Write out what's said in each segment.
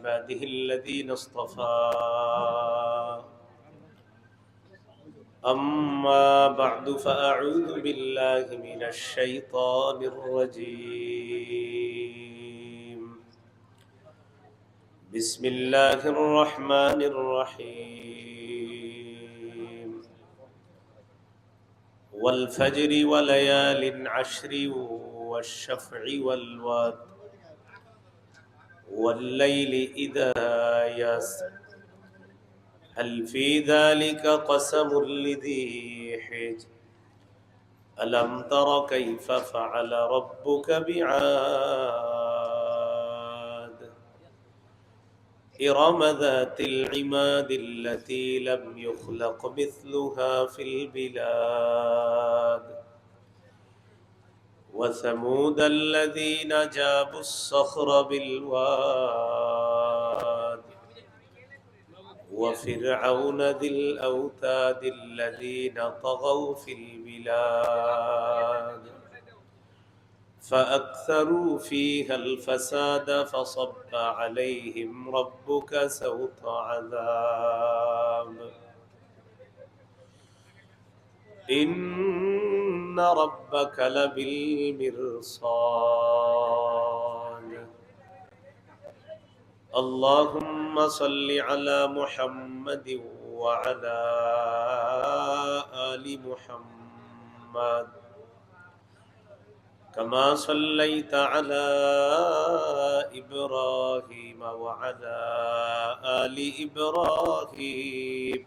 عباده الذين اصطفى. أما بعد فأعوذ بالله من الشيطان الرجيم. بسم الله الرحمن الرحيم. والفجر وليال عشر والشفع والوتر والليل إذا يسر. هل في ذلك قسم لذي حجر؟ ألم تر كيف فعل ربك بعاد؟ إرم ذات العماد التي لم يخلق مثلها في البلاد. وثمود الذين جابوا الصخر بالواد وفرعون ذي الأوتاد الذين طغوا في البلاد. فأكثروا فيها الفساد فصب عليهم ربك سوط عذاب. إن ربك لبالمرصاد اللهم صل على محمد وعلى آل محمد كما صليت على إبراهيم وعلى آل إبراهيم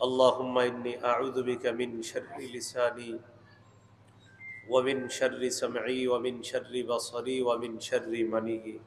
اللهم إني أعوذ بك من شر لساني ومن شر سمعي ومن شر بصري ومن شر مني.